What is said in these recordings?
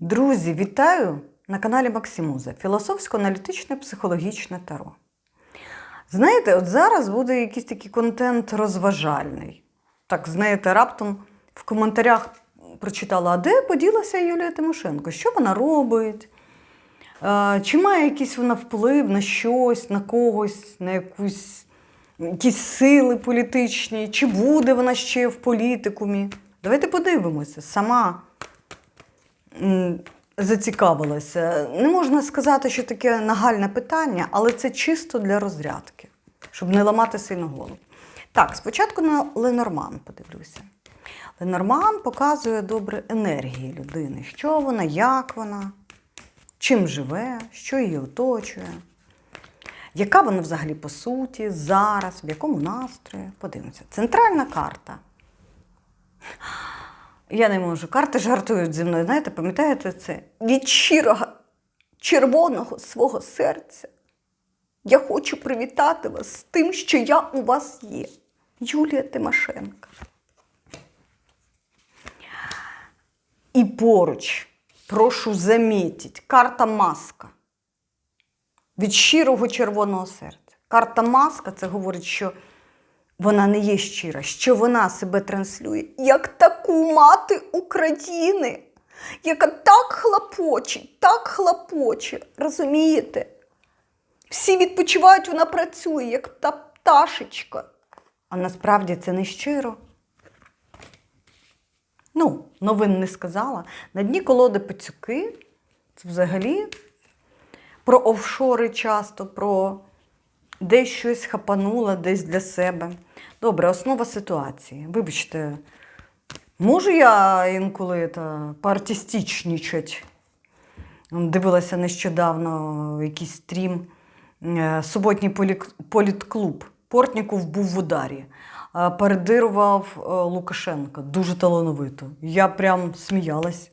Друзі, вітаю на каналі Максимуза Філософсько-аналітичне психологічне таро. Знаєте, от зараз буде якийсь такий контент розважальний. Так, знаєте, раптом в коментарях прочитала, а де поділася Юлія Тимошенко? Що вона робить? Чи має якийсь вона вплив на щось, на когось, на якусь, якісь сили політичні? Чи буде вона ще в політикумі? Давайте подивимося. Сама зацікавилася. Не можна сказати, що таке нагальне питання, але це чисто для розрядки, щоб не ламати сильно голову. Так, спочатку на Ленорман подивлюся. Ленорман показує добре енергії людини, що вона, як вона, чим живе, що її оточує, яка вона взагалі по суті, зараз, в якому настрої. Подивимося. Центральна карта. Я не можу. Карти жартують зі мною. Знаєте, пам'ятаєте це? Від щирого червоного свого серця. Я хочу привітати вас з тим, що я у вас є. Юлія Тимошенко. І поруч, прошу замітити, карта маска. Від щирого червоного серця. Карта маска це говорить, що вона не є щира, що вона себе транслює як таку мати України, яка так хлопоче, так хлопоче. Розумієте? Всі відпочивають, вона працює, як та пташечка. А насправді це не щиро. Ну, новин не сказала. На дні колоди пацюки. Це взагалі про офшори часто, про десь щось хапанула, десь для себе. Добре, основа ситуації. Вибачте, можу я інколи та, поартистичнічать? Дивилася нещодавно якийсь стрім е, суботній політклуб. Портніков був в ударі. Передирував е, Лукашенка. Дуже талановито. Я прям сміялась.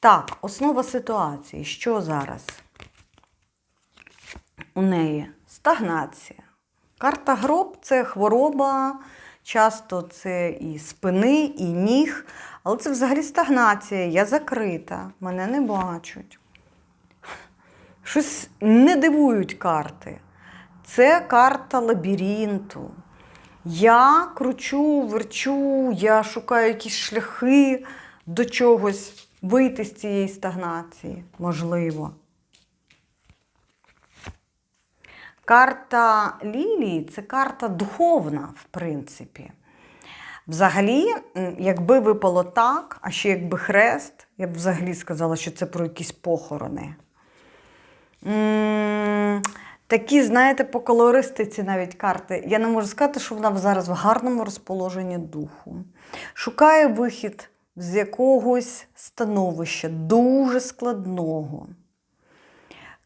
Так, основа ситуації. Що зараз? У неї стагнація. Карта гроб це хвороба, часто це і спини, і ніг, але це взагалі стагнація. Я закрита, мене не бачать. Щось не дивують карти. Це карта лабіринту. Я кручу, верчу, я шукаю якісь шляхи до чогось вийти з цієї стагнації, можливо. Карта Лілії це карта духовна, в принципі. Взагалі, якби випало так, а ще якби хрест, я б взагалі сказала, що це про якісь похорони. Такі, знаєте, по колористиці навіть карти. Я не можу сказати, що вона зараз в гарному розположенні духу. Шукає вихід з якогось становища, дуже складного.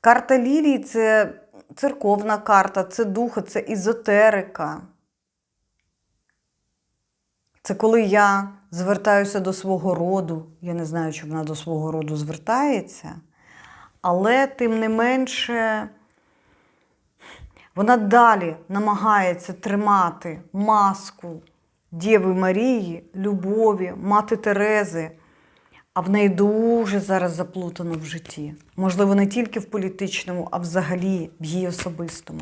Карта Лілії це церковна карта, це дух, це ізотерика. Це коли я звертаюся до свого роду. Я не знаю, чи вона до свого роду звертається, але тим не менше вона далі намагається тримати маску Дєви Марії, любові, мати Терези. А в неї дуже зараз заплутано в житті. Можливо, не тільки в політичному, а взагалі в її особистому.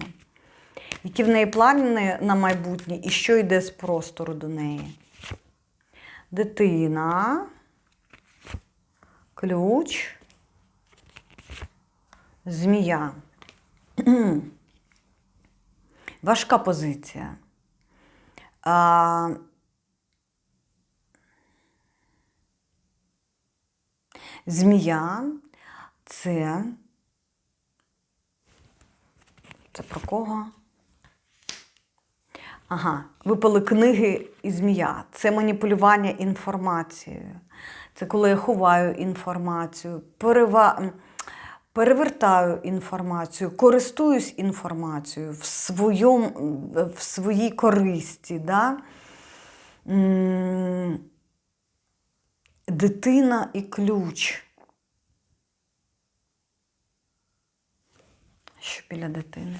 Які в неї плани на майбутнє і що йде з простору до неї? Дитина, ключ, змія. Важка позиція. Змія це. Це про кого? Ага, випали книги і змія. Це маніпулювання інформацією. Це коли я ховаю інформацію, перева... перевертаю інформацію, користуюсь інформацією в, своєму, в своїй користі. Да? М, Дитина і ключ. Що біля дитини?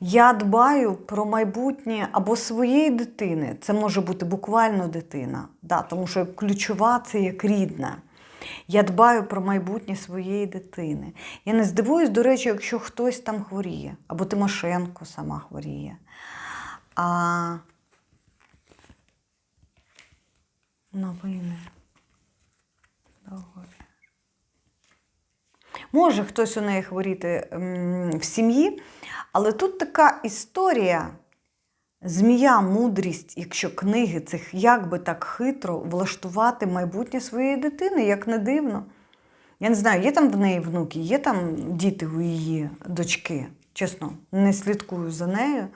Я дбаю про майбутнє або своєї дитини. Це може бути буквально дитина, да, тому що ключова це як рідна. Я дбаю про майбутнє своєї дитини. Я не здивуюсь, до речі, якщо хтось там хворіє, або Тимошенко сама хворіє. А новини. Договір. Може хтось у неї хворіти в сім'ї, але тут така історія. Змія, мудрість, якщо книги цих як би так хитро влаштувати майбутнє своєї дитини, як не дивно. Я не знаю, є там в неї внуки, є там діти у її дочки. Чесно, не слідкую за нею.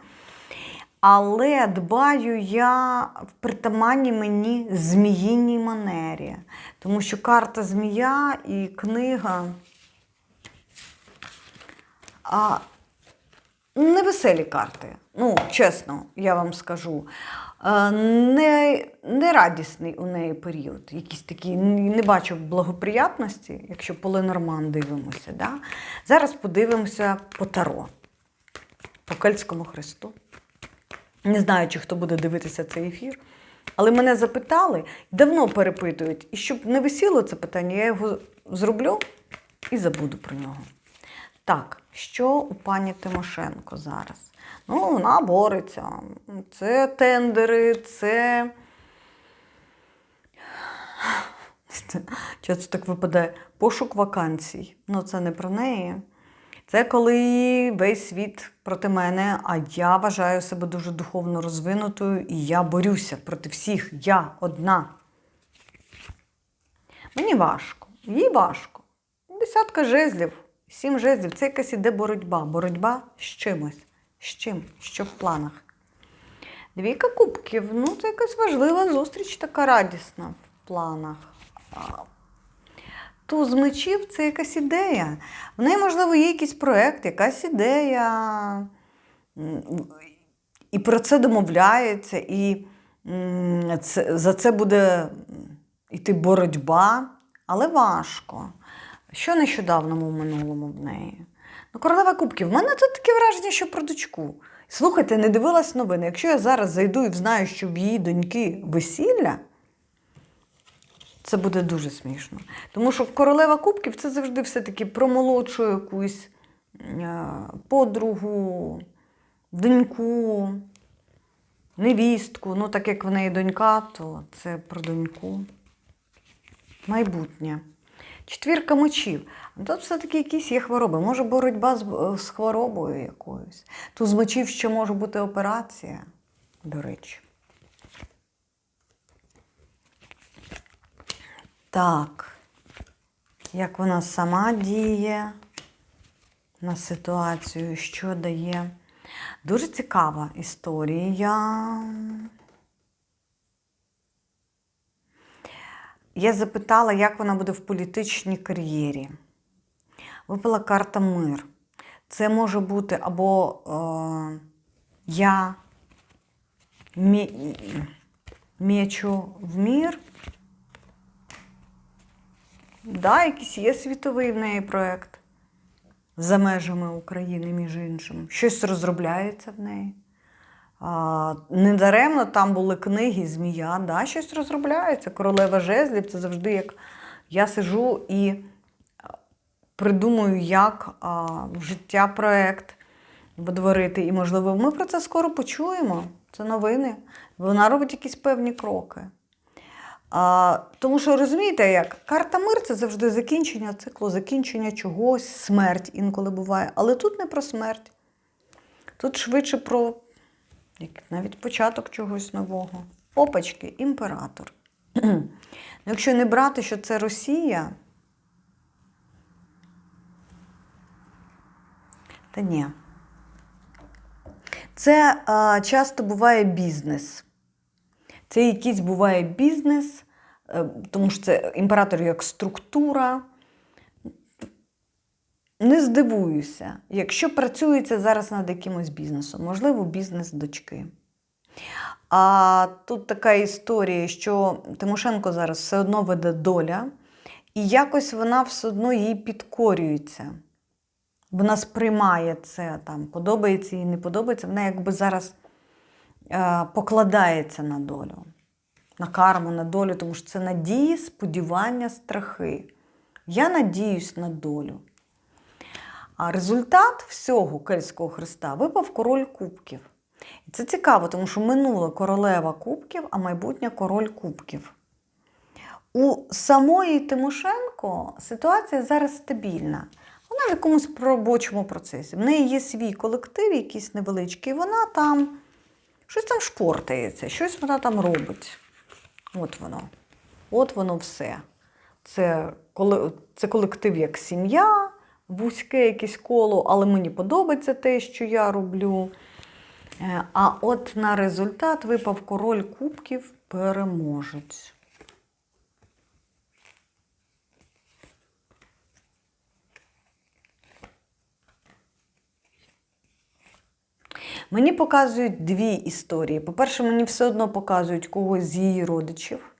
Але дбаю я в притаманній мені зміїній манері. Тому що карта змія і книга. А, невеселі карти. Ну, чесно, я вам скажу. Е, Не, не радісний у неї період. Якийсь такий, не бачу благоприятності, якщо по Ленорман дивимося. Да? Зараз подивимося по Таро, по Кельтському Христу. Не знаю, чи хто буде дивитися цей ефір. Але мене запитали, давно перепитують. І щоб не висіло це питання, я його зроблю і забуду про нього. Так, що у пані Тимошенко зараз? Ну, вона бореться. Це тендери, це. Часто так випадає пошук вакансій. Ну, це не про неї. Це коли весь світ проти мене, а я вважаю себе дуже духовно розвинутою і я борюся проти всіх. Я одна. Мені важко, їй важко. Десятка жезлів, сім жезлів це якась іде боротьба. Боротьба з чимось. З чим? Що в планах? Двійка кубків. Ну, це якась важлива зустріч, така радісна в планах. Туз мечів це якась ідея. В неї, можливо, є якийсь проєкт, якась ідея. І про це домовляється, і це, за це буде йти боротьба, але важко. Що нещодавному в минулому в неї? Ну, королева кубків. В мене тут таке враження, що про дочку. Слухайте, не дивилась новини. Якщо я зараз зайду і знаю, що в її доньки весілля, це буде дуже смішно. Тому що королева кубків це завжди все-таки про молодшу якусь е, подругу, доньку, невістку. Ну, так як в неї донька, то це про доньку. Майбутнє. Четвірка мечів. Ну, Тут все-таки якісь є хвороби. Може боротьба з, з хворобою якоюсь. Тут з мечів ще може бути операція, до речі. Так. Як вона сама діє на ситуацію, що дає. Дуже цікава історія. Я запитала, як вона буде в політичній кар'єрі. Випала карта мир. Це може бути або е, я мі, мечу в мір. Да, якийсь є світовий в неї проєкт за межами України, між іншим. Щось розробляється в неї. А, недаремно там були книги Змія, да, щось розробляється. Королева жезлів це завжди як я сижу і а, придумую, як а, в життя проєкт водворити. І, можливо, ми про це скоро почуємо. Це новини. Вона робить якісь певні кроки. А, тому що розумієте, як карта мир це завжди закінчення циклу, закінчення чогось, смерть інколи буває. Але тут не про смерть. Тут швидше про як навіть початок чогось нового. Опачки, імператор. ну, якщо не брати, що це Росія, та ні. Це а, часто буває бізнес. Це якийсь буває бізнес, е, тому що це імператор як структура. Не здивуюся, якщо працюється зараз над якимось бізнесом, можливо, бізнес дочки. А тут така історія, що Тимошенко зараз все одно веде доля, і якось вона все одно їй підкорюється. вона сприймає це, там, подобається їй, не подобається, вона якби зараз покладається на долю, на карму, на долю, тому що це надії, сподівання, страхи. Я надіюсь на долю. А результат всього Кельтського Христа випав король кубків. І це цікаво, тому що минуле королева кубків, а майбутнє король кубків. У самої Тимошенко ситуація зараз стабільна. Вона в якомусь робочому процесі. В неї є свій колектив, якийсь невеличкий, вона там щось там шпортається, щось вона там робить. От воно. От воно все. Це, коли- це колектив як сім'я, вузьке якесь коло, але мені подобається те, що я роблю. Е, А от на результат випав король кубків переможець. Мені показують дві історії. По-перше, мені все одно показують когось з її родичів.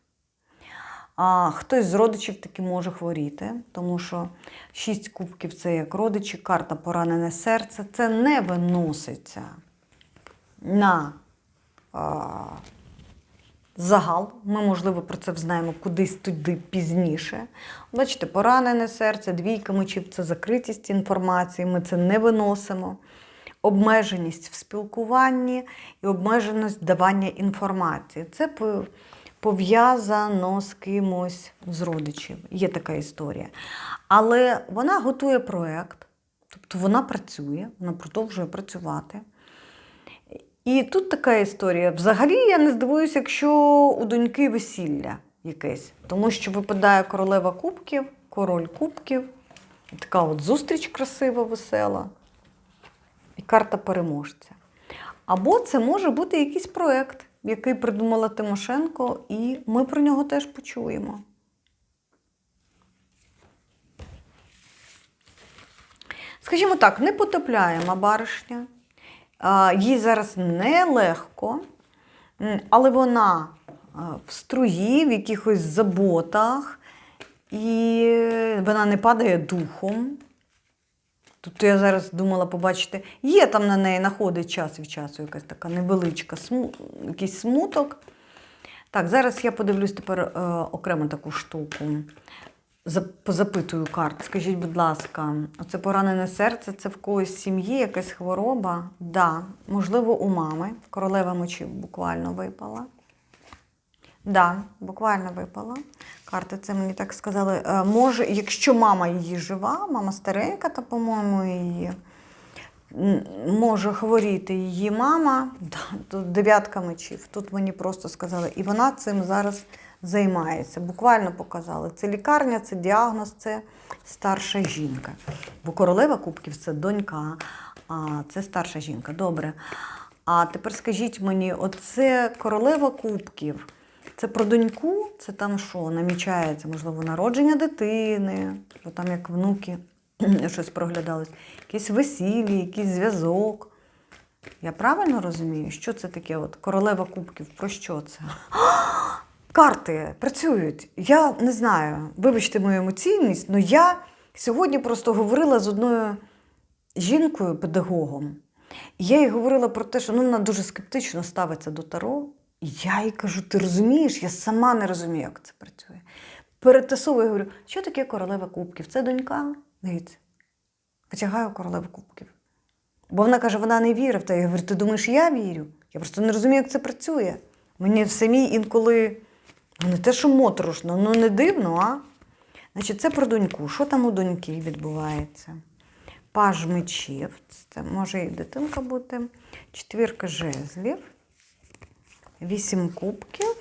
А хтось з родичів таки може хворіти, тому що шість кубків це як родичі, карта поранене серце. Це не виноситься на а, загал. Ми, можливо, про це взнаємо кудись туди пізніше. Бачите, поранене серце, двійка мечів це закритість інформації, ми це не виносимо. Обмеженість в спілкуванні і обмеженість давання інформації. Це пов'язано з кимось з родичів. Є така історія. Але вона готує проєкт, тобто вона працює, вона продовжує працювати. І тут така історія. Взагалі я не здивуюся, якщо у доньки весілля якесь, тому що випадає королева кубків, король кубків, така от зустріч красива, весела, карта переможця. Або це може бути якийсь проєкт, який придумала Тимошенко, і ми про нього теж почуємо. Скажімо так, непотопляєма баришня. Їй зараз нелегко, але вона в струї, в якихось заботах, і вона не падає духом. Тобто я зараз думала побачити, є там на неї находить час від часу якась така невеличка сму... якийсь смуток. Так, зараз я подивлюсь тепер е, окремо таку штуку. За- Позапитую карт. Скажіть, будь ласка, оце поранене серце, це в когось сім'ї, якась хвороба? Да, можливо, у мами. Королева мечів буквально випала. Да, буквально випала. Карти це мені так сказали. Е, Може, якщо мама її жива, мама старенька, та, по-моєму, її може хворіти її мама. Тут дев'ятка мечів. Тут мені просто сказали. І вона цим зараз займається. Буквально показали. Це лікарня, це діагноз, це старша жінка. Бо королева кубків це донька, а це старша жінка. Добре. А тепер скажіть мені, оце королева кубків. Це про доньку, це там що, намічається, можливо, народження дитини, бо там як внуки щось проглядалось, якісь весілля, якийсь зв'язок. Я правильно розумію, що це таке? От королева кубків, про що це? Карти працюють. Я не знаю, вибачте мою емоційність, але я сьогодні просто говорила з одною жінкою, педагогом. І я їй говорила про те, що ну, вона дуже скептично ставиться до Таро. Я їй кажу: ти розумієш, я сама не розумію, як це працює. Перетасовую, говорю, що таке королева кубків? Це донька? Дивіться, витягаю королеву кубків. Бо вона каже, вона не вірить в те. Я говорю, ти думаєш, я вірю? Я просто не розумію, як це працює. Мені самі інколи ну, не те, що моторошно, ну не дивно, а? Значить, це про доньку. Що там у доньки відбувається? Паж мечів, це може і дитинка бути, четвірка жезлів, вісім кубків.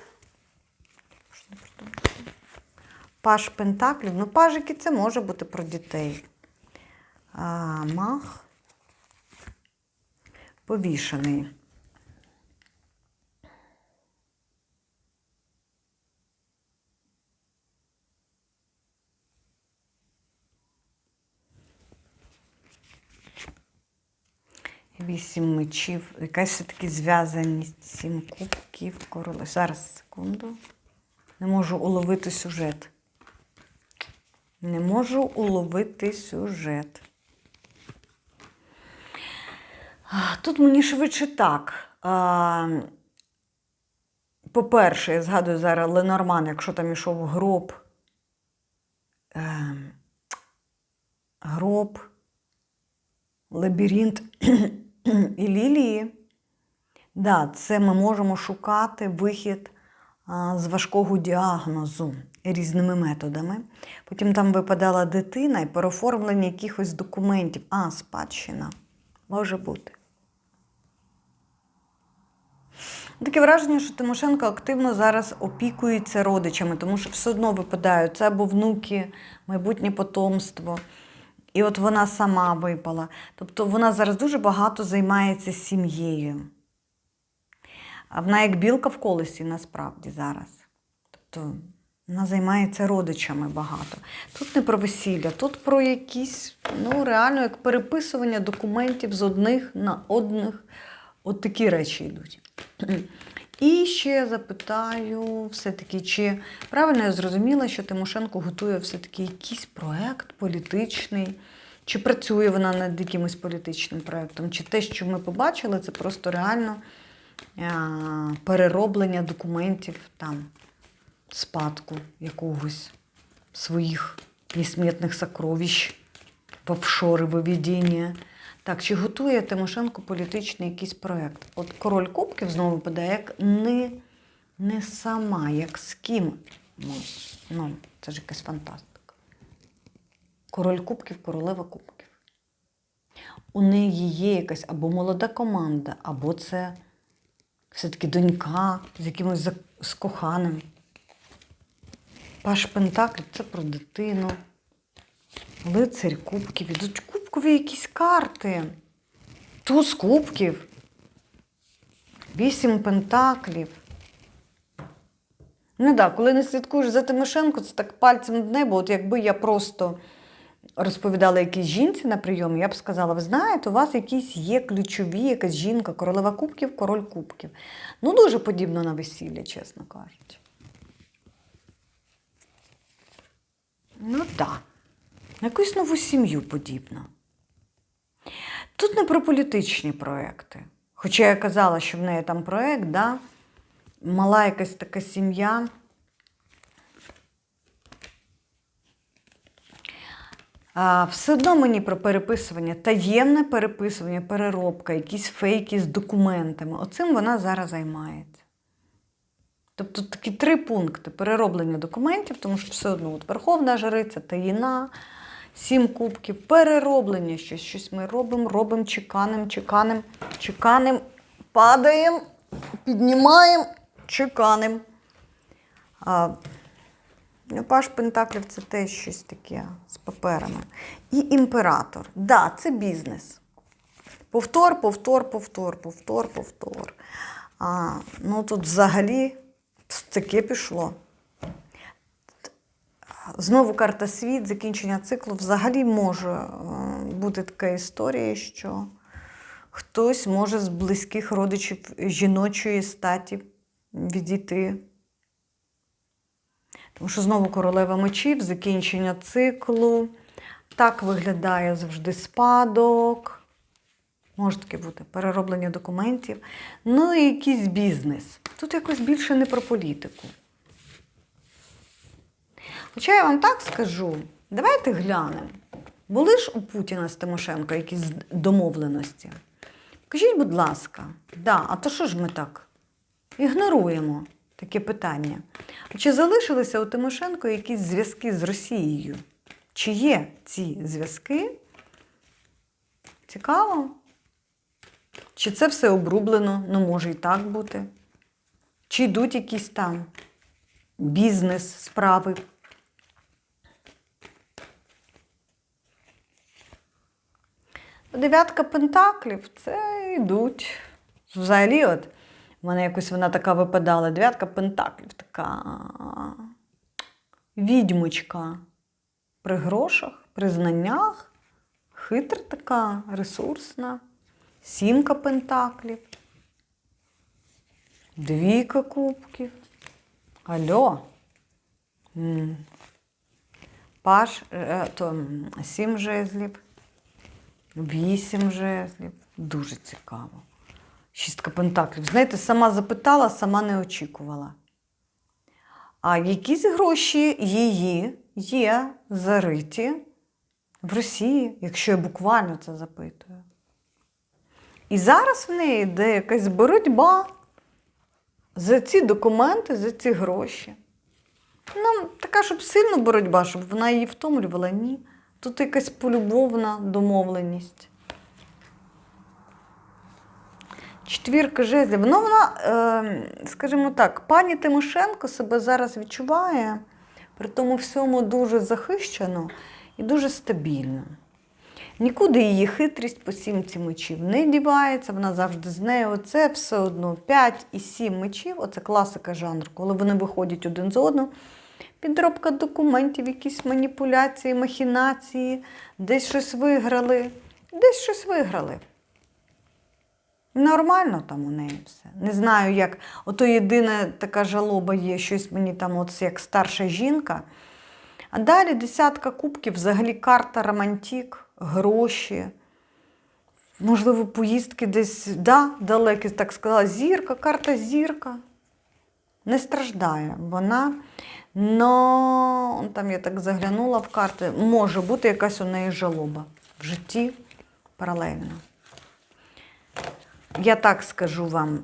Паж пентаклів. Ну, пажики це може бути про дітей. А, мах. Повішений. Вісім мечів, якась все-таки зв'язаність, сім кубків, короле. Зараз, секунду. Не можу уловити сюжет. Не можу уловити сюжет. Тут мені швидше так. По-перше, я згадую зараз Ленорман, якщо там ішов гроб. Е, гроб, лабіринт і лілії. Да, це ми можемо шукати вихід з важкого діагнозу різними методами. Потім там випадала дитина і переоформлення якихось документів. А, спадщина. Може бути. Таке враження, що Тимошенко активно зараз опікується родичами, тому що все одно випадають це або внуки, майбутнє потомство. І от вона сама випала. Тобто вона зараз дуже багато займається сім'єю. А вона як білка в колесі насправді зараз. Тобто вона займається родичами багато. Тут не про весілля, тут про якісь, ну, реально, як переписування документів з одних на одних. От такі речі йдуть. І ще запитаю, все-таки, чи правильно я зрозуміла, що Тимошенко готує все-таки якийсь проект політичний, чи працює вона над якимось політичним проектом, чи те, що ми побачили, це просто реально перероблення документів там, спадку якогось своїх несмітних сокровищ в офшори виведення. Так, чи готує Тимошенко політичний якийсь проєкт? От король Кубків знову падає, як не, не сама, як з ким. Ну, це ж якась фантастика. Король Кубків, королева Кубків. У неї є якась або молода команда, або це все-таки донька з якимось з коханим. Паш Пентаклів це про дитину. Лицарь кубків. Ідуть кубкові якісь карти. Туз кубків. Вісім пентаклів. Ну так, коли не слідкуєш за Тимошенко, це так пальцем в небо. От якби я просто розповідала якійсь жінці на прийомі, я б сказала: ви знаєте, у вас якісь є ключові, якась жінка, королева кубків, король кубків. Ну, дуже подібно на весілля, чесно кажучи. Ну так. На якусь нову сім'ю подібно. Тут не про політичні проекти. Хоча я казала, що в неї там проект, да? мала якась така сім'я. А, все одно мені про переписування, таємне переписування, переробка, якісь фейки з документами. Оцим вона зараз займається. Тобто такі три пункти: перероблення документів, тому що все одно от Верховна Жриця, таїна, сім кубків, перероблення щось. Щось ми робимо, робимо, чеканим, чеканим, чеканим, падаємо, піднімаємо, чеканим. А, ну, Паш Пентаклів це теж щось таке з паперами. І імператор. Да, це бізнес. Повтор, повтор, повтор, повтор, повтор. А, ну тут взагалі таке пішло. Знову карта світ, закінчення циклу. Взагалі може е, бути така історія, що хтось може з близьких родичів жіночої статі відійти. Тому що знову королева мечів, закінчення циклу. Так виглядає завжди спадок. Може таке бути перероблення документів. Ну і якийсь бізнес. Тут якось більше не про політику. Хоча я вам так скажу, давайте глянемо. Були ж у Путіна з Тимошенко якісь домовленості? Кажіть, будь ласка, да, а то що ж ми так ігноруємо таке питання? Чи залишилися у Тимошенко якісь зв'язки з Росією? Чи є ці зв'язки? Цікаво? Чи це все обрублено? Ну, може і так бути. Чи йдуть якісь там бізнес, справи? Дев'ятка пентаклів це йдуть. Взагалі, от, в мене якось вона така випадала. Дев'ятка пентаклів така відьмочка при грошах, при знаннях, хитра така, ресурсна. Сімка пентаклів. Двійка кубків. Альо. Паш, е, то сім жезлів, вісім жезлів, Дуже цікаво. Шістка пентаклів. Знаєте, сама запитала, сама не очікувала. А якісь гроші її є зариті в Росії, якщо я буквально це запитую. І зараз в неї йде якась боротьба за ці документи, за ці гроші. Ну, така, щоб сильна боротьба, щоб вона її втомлювала, ні. Тут якась полюбовна домовленість. Четвірка жезлів. Ну, вона, е, скажімо так, пані Тимошенко себе зараз відчуває при тому всьому дуже захищено і дуже стабільно. Нікуди її хитрість по сімці мечів не дівається, вона завжди з нею. Оце все одно 5 і 7 мечів, оце класика жанру, коли вони виходять один з одного. Підробка документів, якісь маніпуляції, махінації, десь щось виграли, десь щось виграли. Нормально там у неї все. Не знаю, як. Ото єдина така жалоба є, щось мені там, от як старша жінка. А далі десятка кубків, взагалі карта романтик, гроші. Можливо, поїздки десь да, далекі, так сказала, зірка, карта зірка. Не страждає вона. Но там я так заглянула в карти, може бути якась у неї жалоба в житті паралельно. Я так скажу вам,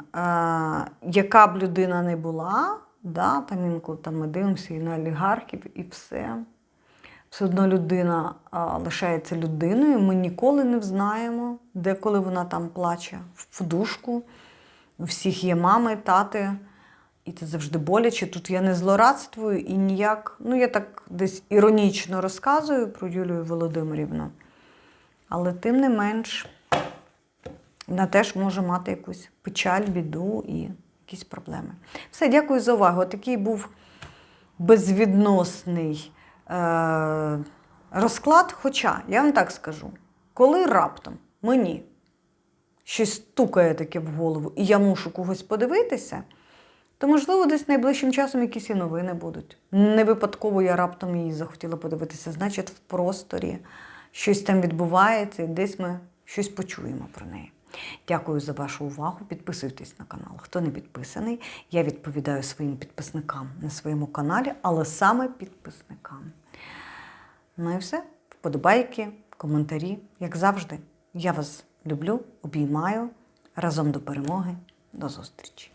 яка б людина не була, да, там інколи там ми дивимося і на олігархів, і все. Все одно людина лишається людиною. Ми ніколи не взнаємо, де коли вона там плаче в подушку. У всіх є мами, тати, і це завжди боляче. Тут я не злорадствую і ніяк. Ну, я так десь іронічно розказую про Юлію Володимирівну. Але тим не менш, вона теж може мати якусь печаль, біду і якісь проблеми. Все, дякую за увагу. Такий був безвідносний е- розклад. Хоча, я вам так скажу, коли раптом мені щось стукає таке в голову, і я мушу когось подивитися, то, можливо, десь найближчим часом якісь і новини будуть. Не випадково я раптом її захотіла подивитися. Значить, в просторі щось там відбувається, і десь ми щось почуємо про неї. Дякую за вашу увагу. Підписуйтесь на канал. Хто не підписаний, я відповідаю своїм підписникам на своєму каналі, але саме підписникам. Ну і все. Вподобайки, коментарі, як завжди. Я вас люблю, обіймаю. Разом до перемоги. До зустрічі!